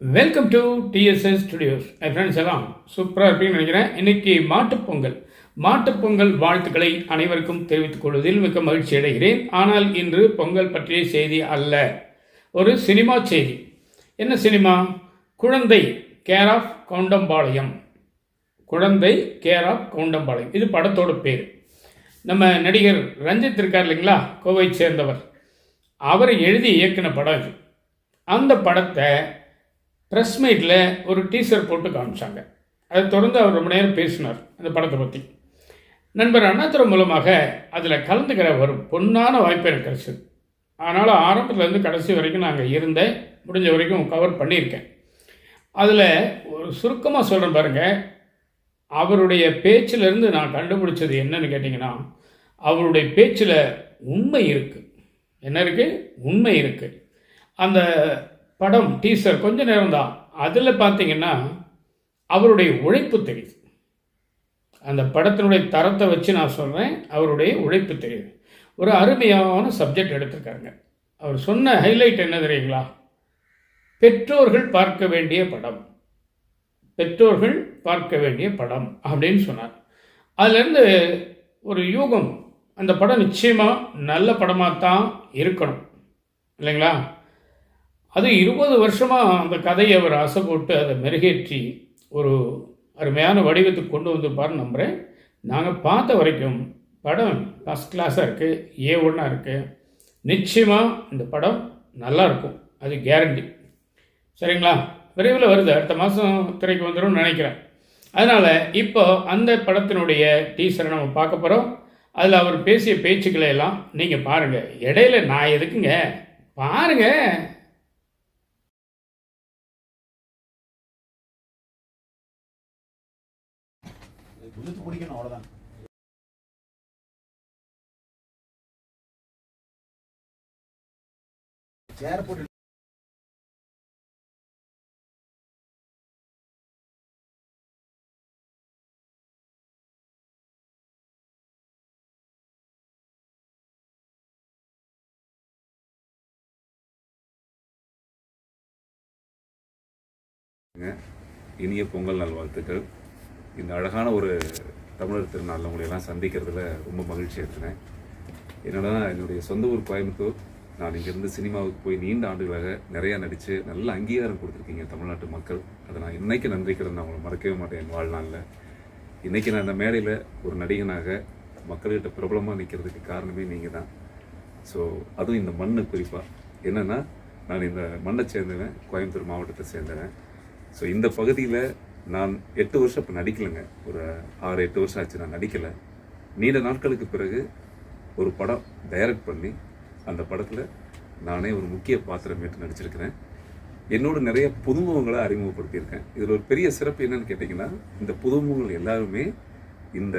Welcome to TSS studios என் friends எல்லாம் சூப்பராக இருப்பீங்கன்னு நினைக்கிறேன். இன்னைக்கு மாட்டுப்பொங்கல் மாட்டுப்பொங்கல் வாழ்த்துக்களை அனைவருக்கும் தெரிவித்துக் கொள்வதில் மிக்க மகிழ்ச்சி அடைகிறேன். ஆனால் இன்று பொங்கல் பற்றிய செய்தி அல்ல. ஒரு சினிமா செய்தி. என்ன சினிமா? குழந்தை கேர் ஆஃப் கவுண்டம்பாளையம் குழந்தை கேர் ஆஃப் கவுண்டம்பாளையம் இது படத்தோட பேர். நம்ம நடிகர் ரஞ்சித் இருக்கார் இல்லைங்களா? கோவை சேர்ந்தவர். அவர் எழுதி இயக்கின படம் இது. அந்த படத்தை ப்ரெஸ் மீட்டில் ஒரு டீசர் போட்டு காமிச்சாங்க. அதை தொடர்ந்து அவர் ரொம்ப நேரம் பேசினார் அந்த படத்தை பற்றி நண்பர் அண்ணாத்துறை மூலமாக அதில் கலந்துக்கிற ஒரு பொன்னான வாய்ப்பு எனக்கு கிடச்சிது. அதனால் ஆரம்பத்துலேருந்து கடைசி வரைக்கும் நாங்கள் இருந்தேன். முடிஞ்ச வரைக்கும் கவர் பண்ணியிருக்கேன். அதில் ஒரு சுருக்கமாக சொல்கிறேன் பாருங்கள் அவருடைய பேச்சிலிருந்து நான் கண்டுபிடிச்சது என்னன்னு கேட்டிங்கன்னா அவருடைய பேச்சில் உண்மை இருக்குது என்ன இருக்குது உண்மை இருக்குது அந்த படம் டீசர் கொஞ்ச நேரம் தான் அதில் பார்த்தீங்கன்னா அவருடைய உழைப்பு தெரியுது. அந்த படத்தினுடைய தரத்தை வச்சு நான் சொல்கிறேன் அவருடைய உழைப்பு தெரியுது. ஒரு அருமையான சப்ஜெக்ட் எடுத்திருக்காருங்க. அவர் சொன்ன ஹைலைட் என்ன தெரியுங்களா? பெற்றோர்கள் பார்க்க வேண்டிய படம். பெற்றோர்கள் பார்க்க வேண்டிய படம் அப்படின்னு சொன்னார். அதுலேருந்து ஒரு யூகம். அந்த படம் நிச்சயமாக நல்ல படமாக தான் இருக்கணும். இல்லைங்களா? அது இருபது வருஷமாக அந்த கதையை அவர் ஆசை போட்டு அதை மெருகேற்றி ஒரு அருமையான வடிவத்துக்கு கொண்டு வந்திருப்பார்னு நம்புகிறேன் நாங்கள் பார்த்த வரைக்கும் படம் ஃபஸ்ட் கிளாஸாக இருக்குது ஏ ஒன்னாக இருக்குது நிச்சயமாக இந்த படம் நல்லாயிருக்கும் அது கேரண்டி சரிங்களா? விரைவில் வருது அடுத்த மாதம் திரைக்கு வந்துடும் நினைக்கிறேன். அதனால் இப்போ அந்த படத்தினுடைய டீசரை நம்ம பார்க்க போகிறோம் அதில் அவர் பேசிய பேச்சுக்களை எல்லாம் நீங்கள் பாருங்கள் இடையில நான் எதுக்குங்க? பாருங்கள் சேர் போட்டு இனிய பொங்கல் நல்வாழ்த்துக்கள். இந்த அழகான ஒரு தமிழர் திருநாளில் உங்களையெல்லாம் சந்திக்கிறதுல ரொம்ப மகிழ்ச்சி எடுத்துனேன் என்னென்னா என்னுடைய சொந்த ஊர் கோயம்புத்தூர். நான் இங்கேருந்து சினிமாவுக்கு போய் நீண்ட ஆண்டுகளாக நிறையா நடித்து நல்ல அங்கீகாரம் கொடுத்துருக்கீங்க தமிழ்நாட்டு மக்கள். அதை நான் இன்னைக்கு நன்றிக்கிறேன் நான் உங்களை மறக்கவே மாட்டேன் என் வாழ்நாளில். இன்றைக்கி நான் இந்த மேடையில் ஒரு நடிகனாக மக்கள்கிட்ட பிரபலமாக நிற்கிறதுக்கு காரணமே நீங்கள் தான் ஸோ அதுவும் இந்த மண்ணு குறிப்பாக என்னென்னா நான் இந்த மண்ணை சேர்ந்தவன் கோயம்புத்தூர் மாவட்டத்தை சேர்ந்தவன். ஸோ இந்த பகுதியில் நான் எட்டு வருஷம் இப்போ நடிக்கலைங்க. ஒரு ஆறு எட்டு வருஷம் ஆச்சு நான் நடிக்கலை. நீண்ட நாட்களுக்கு பிறகு ஒரு படம் டைரக்ட் பண்ணி அந்த படத்தில் நானே ஒரு முக்கிய பாத்திரம் ஏற்று நடிச்சிருக்கிறேன். என்னோட நிறைய புதுமுகங்களை அறிமுகப்படுத்தியிருக்கேன். இதில் ஒரு பெரிய சிறப்பு என்னன்னு கேட்டிங்கன்னா இந்த புதுமுகங்கள் எல்லாருமே இந்த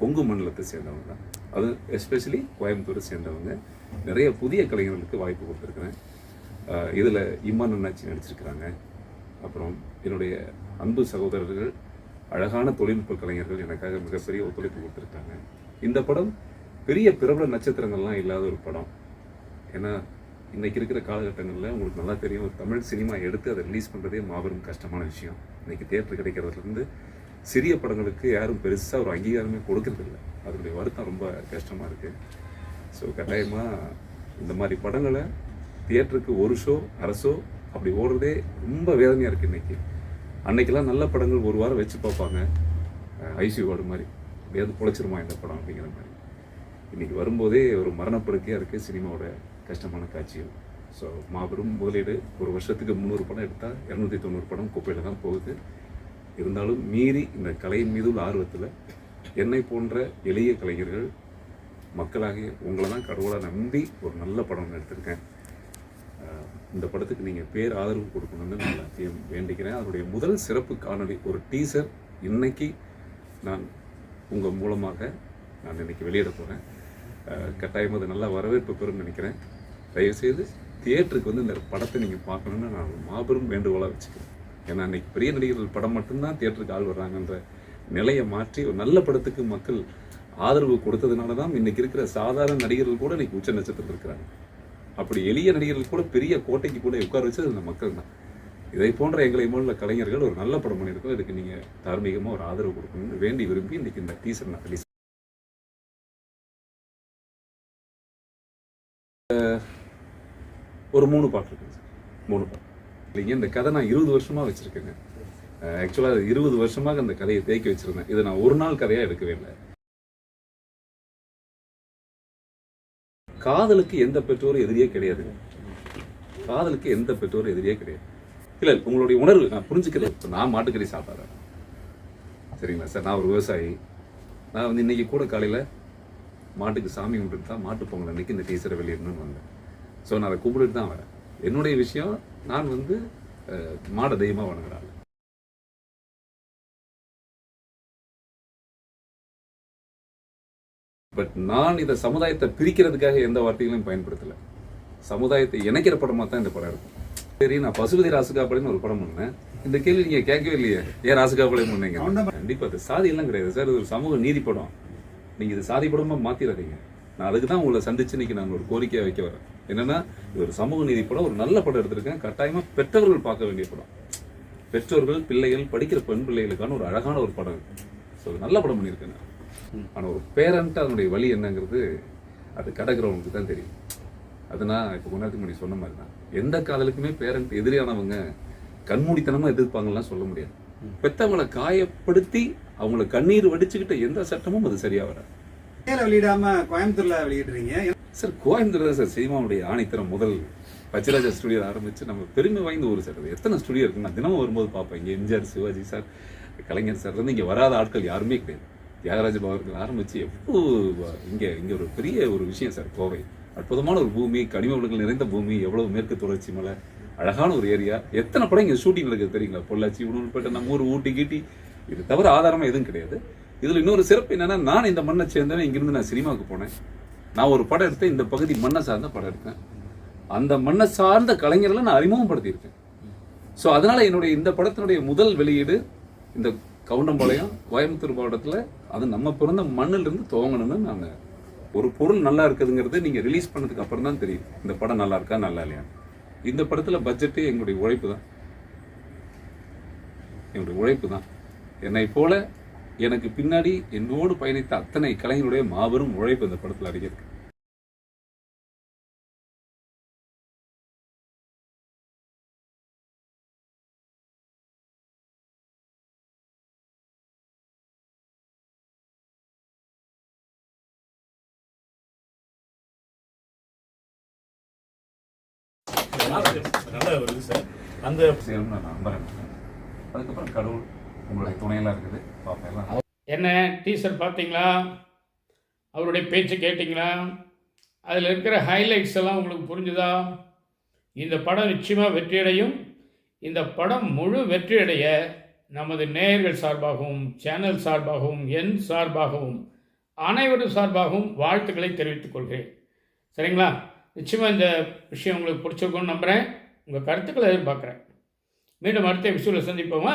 கொங்கு மண்டலத்தை சேர்ந்தவங்க தான். அது எஸ்பெஷலி கோயம்புத்தூரை சேர்ந்தவங்க. நிறைய புதிய கலைஞர்களுக்கு வாய்ப்பு கொடுத்துருக்குறேன். இதில் இம்மான் அண்ணாச்சி நடிச்சிருக்கிறாங்க. அப்புறம் என்னுடைய அன்பு சகோதரர்கள் அழகான தொழில்நுட்ப கலைஞர்கள் எனக்காக மிகப்பெரிய ஒத்துழைப்பு கொடுத்துருக்காங்க. இந்த படம் பெரிய பிரபல நட்சத்திரங்கள்லாம் இல்லாத ஒரு படம். ஏன்னா இன்றைக்கி இருக்கிற காலகட்டங்களில் உங்களுக்கு நல்லா தெரியும் ஒரு தமிழ் சினிமா எடுத்து அதை ரிலீஸ் பண்ணுறதே மாபெரும் கஷ்டமான விஷயம். இன்னைக்கு தேட்டர் கிடைக்கிறதுலேருந்து சிறிய படங்களுக்கு யாரும் பெருசாக ஒரு அங்கீகாரமே கொடுக்கறதில்ல. அதனுடைய வருத்தம் ரொம்ப கஷ்டமாக இருக்குது ஸோ கட்டாயமாக இந்த மாதிரி படங்களை தியேட்டருக்கு ஒரு ஷோ அரசோ அப்படி ஓடுறதே ரொம்ப வேதனையாக இருக்குது இன்றைக்கி அன்னைக்கெல்லாம் நல்ல படங்கள் ஒரு வாரம் வச்சு பார்ப்பாங்க. ஐசி வார்டு மாதிரி. வேது பொழைச்சிருமா இந்த படம் அப்படிங்கிற மாதிரி. இன்னைக்கு வரும்போதே ஒரு மரணப்படுக்கையாக இருக்குது சினிமாவோட கஷ்டமான காட்சியும் ஸோ மாபெரும் முதலீடு ஒரு வருஷத்துக்கு முந்நூறு படம் எடுத்தால் இரநூத்தி தொண்ணூறு படம் குப்பையில் தான் போகுது. இருந்தாலும் மீறி இந்த கலையின் மீது உள்ள ஆர்வத்தில் என்னை போன்ற எளிய கலைஞர்கள் மக்களாகிய உங்களை தான் கடவுளாக நம்பி ஒரு நல்ல படம் எடுத்திருக்கேன். இந்த படத்துக்கு நீங்கள் பேர் ஆதரவு கொடுக்கணும்னு நான் எல்லாத்தையும் வேண்டிக்கிறேன். அதனுடைய முதல் சிறப்பு காணொளி ஒரு டீசர் இன்னைக்கு நான் உங்கள் மூலமாக நான் இன்னைக்கு வெளியிட போகிறேன் கட்டாயம் அது நல்லா வரவேற்பு பெறும்னு நினைக்கிறேன். தயவுசெய்து தியேட்டருக்கு வந்து இந்த படத்தை நீங்கள் பார்க்கணுன்னு நான் ஒரு மாபெரும் வேண்டுகோளாக வச்சுக்கிறேன். ஏன்னா அன்றைக்கி பெரிய நடிகர்கள் படம் மட்டும்தான் தியேட்டருக்கு ஆள் வர்றாங்கன்ற நிலையை மாற்றி ஒரு நல்ல படத்துக்கு மக்கள் ஆதரவு கொடுத்ததுனால தான் இன்றைக்கி இருக்கிற சாதாரண நடிகர்கள் கூட இன்றைக்கி உச்ச நட்சத்திரத்தில் இருக்கிறாங்க. அப்படி எளிய நடிகர்கள் கூட பெரிய கோட்டைக்கு கூட உட்கார வச்சது அந்த மக்கள் தான். இதை போன்ற எங்களை போன்ற கலைஞர்கள் ஒரு நல்ல படம் பண்ணியிருக்கோம். இதுக்கு நீங்கள் தார்மீகமாக ஒரு ஆதரவு கொடுக்கணும்னு வேண்டி விரும்பி இன்னைக்கு இந்த டீசர் நான் ரிலீஸ் ஒரு மூணு பாட்டு இருக்குங்க சார் மூணு பாட்டு இல்லைங்க இந்த கதை நான் இருபது வருஷமாக வச்சுருக்கேங்க. ஆக்சுவலாக இருபது வருஷமாக அந்த கதையை தேக்கி வச்சுருந்தேன். இதை நான் ஒரு நாள் கதையாக எடுக்கவே இல்லை. காதலுக்கு எந்த பெற்றோரும் எதிரியே கிடையாதுங்க காதலுக்கு எந்த பெற்றோரும் எதிரியே கிடையாது. இல்லை உங்களுடைய உணர்வு நான் புரிஞ்சுக்கிறேன் இப்போ நான் மாட்டுக்கறி சாப்பிட்றேன். சரிங்களா சார்? நான் ஒரு விவசாயி. நான் வந்து இன்னைக்கு கூட காலையில் மாட்டுக்கு சாமி கும்பிட்டு தான் மாட்டு பொங்கல் அன்றைக்கி இந்த டீச்சரை வெளியிடணும்னு வந்தேன். ஸோ நான் அதை கும்பிட்டுட்டு தான் வரேன். என்னுடைய விஷயம் நான் வந்து மாட தெய்வமாக வணங்குறாள் பட் நான் இதை சமுதாயத்தை பிரிக்கிறதுக்காக எந்த வார்த்தைகளையும் பயன்படுத்தல. சமுதாயத்தை இணைக்கிற படமா தான் இந்த படம் இருக்கும். சரி நான் பசுபதி ராசுகாப்படைன்னு ஒரு படம் பண்ணேன். இந்த கேள்வி நீங்க கேட்கவே இல்லையே. ஏன் ராசுகாப்படையும் பண்ணீங்க? கண்டிப்பா அது சாதி எல்லாம் கிடையாது. சார் இது ஒரு சமூக நீதி படம். நீங்க இது சாதி படமா மாத்திராதீங்க நான் அதுக்கு தான் உங்களை சந்திச்சு இன்னைக்கு நான் ஒரு கோரிக்கையை வைக்க வரேன். என்னன்னா இது ஒரு சமூக நீதி படம் ஒரு நல்ல படம் எடுத்திருக்கேன். கட்டாயமா பெற்றவர்கள் பார்க்க வேண்டிய படம். பெற்றோர்கள் பிள்ளைகள் படிக்கிற பெண் பிள்ளைகளுக்கான ஒரு அழகான ஒரு படம் ஸோ நல்ல படம் பண்ணியிருக்கேன் ஆனால் ஒரு பேரண்ட்டு அதனுடைய வழி என்னங்கிறது அது கடக்கிறவங்களுக்கு தான் தெரியும். அது நான் இப்போ கொஞ்ச நேரத்துக்கு முன்னாடி சொன்ன மாதிரி தான் எந்த காதலுக்குமே பேரண்ட் எதிரியானவங்க கண்மூடித்தனமாக எதிர்ப்பாங்கலாம் சொல்ல முடியாது. பெத்தவங்களை காயப்படுத்தி அவங்கள கண்ணீர் வடிச்சுக்கிட்ட எந்த சட்டமும் அது சரியாக வராது. சென்னையில வெளியிடாம கோயம்புத்தூர்ல வெளியிடுறீங்க. சார் கோயம்புத்தூர் தான் சார் சினிமாவுடைய ஆணைத்தரம் முதல் பச்சராஜா ஸ்டுடியோ ஆரம்பித்து நம்ம பெருமை வாய்ந்த ஒரு சார் அது. எத்தனை ஸ்டுடியோ இருக்குன்னு நான் தினமும் வரும்போது பார்ப்பேன். இங்கே எம்ஜிஆர் சிவாஜி சார் கலைஞர் சார் இருந்து இங்கே வராத ஆட்கள் யாருமே கிடையாது. தியாகராஜ பவர்கள் ஆரம்பித்து எவ்வளோ இங்கே இங்கே ஒரு பெரிய ஒரு விஷயம் சார் கோவை. அற்புதமான ஒரு பூமி கனிம வளங்கள் நிறைந்த பூமி எவ்வளோ மேற்கு தொடர்ச்சி மலை அழகான ஒரு ஏரியா. எத்தனை படம் இங்கே ஷூட்டிங் நடக்குது தெரியுங்களா? பொள்ளாச்சி உணவுப்பேட்டை நம்ம ஊர் ஊட்டி கீட்டி. இது தவிர ஆதாரமாக எதுவும் கிடையாது. இதில் இன்னொரு சிறப்பு என்னென்னா நான் இந்த மண்ணை சேர்ந்தவன் இங்கிருந்து நான் சினிமாவுக்கு போனேன். நான் ஒரு படம் எடுத்தேன் இந்த பகுதி மண்ணை சார்ந்த படம் எடுத்தேன். அந்த மண்ணை சார்ந்த கலைஞர்களை நான் அறிமுகப்படுத்தியிருக்கேன். ஸோ அதனால் என்னுடைய இந்த படத்தினுடைய முதல் வெளியீடு இந்த கவுண்டம்பாளையம் கோயம்புத்தூர் மாவட்டத்தில் அது நம்ம பிறந்த மண்ணில் இருந்து துவங்கணும்னு நான் ஒரு பொருள் நல்லா இருக்குதுங்கிறது நீங்கள் ரிலீஸ் பண்ணதுக்கு அப்புறம் தான் தெரியும். இந்த படம் நல்லா இருக்கா நல்லா இல்லையா? இந்த படத்தில் பட்ஜெட்டு எங்களுடைய உழைப்பு தான். என்னுடைய உழைப்பு தான். என்னை போல எனக்கு பின்னாடி என்னோடு பயணித்த அத்தனை கலைஞருடைய மாபெரும் உழைப்பு இந்த படத்தில் அடங்கியிருக்கு. நல்ல ஒரு இது சார். அந்த நான் நம்புறேன். அதுக்கப்புறம் கடவுள். உங்களுடைய துணையெல்லாம் இருக்குது. பார்ப்பேன் எல்லாம். என்ன டீசர் பார்த்தீங்களா? அவருடைய பேச்சு கேட்டிங்களா? அதில் இருக்கிற ஹைலைட்ஸ் எல்லாம் உங்களுக்கு புரிஞ்சுதா? இந்த படம் நிச்சயமாக வெற்றியடையும். இந்த படம் முழு வெற்றியடைய நமது நேயர்கள் சார்பாகவும் சேனல் சார்பாகவும் என் சார்பாகவும் அனைவரும் சார்பாகவும் வாழ்த்துக்களை தெரிவித்துக் கொள்கிறேன். சரிங்களா? நிச்சயமாக இந்த விஷயம் உங்களுக்கு பிடிச்சிருக்கும்னு நம்புகிறேன் உங்கள் கருத்துக்களை எதிர்பார்க்குறேன். மீண்டும் அடுத்த விஷயத்தில் சந்திப்போமா?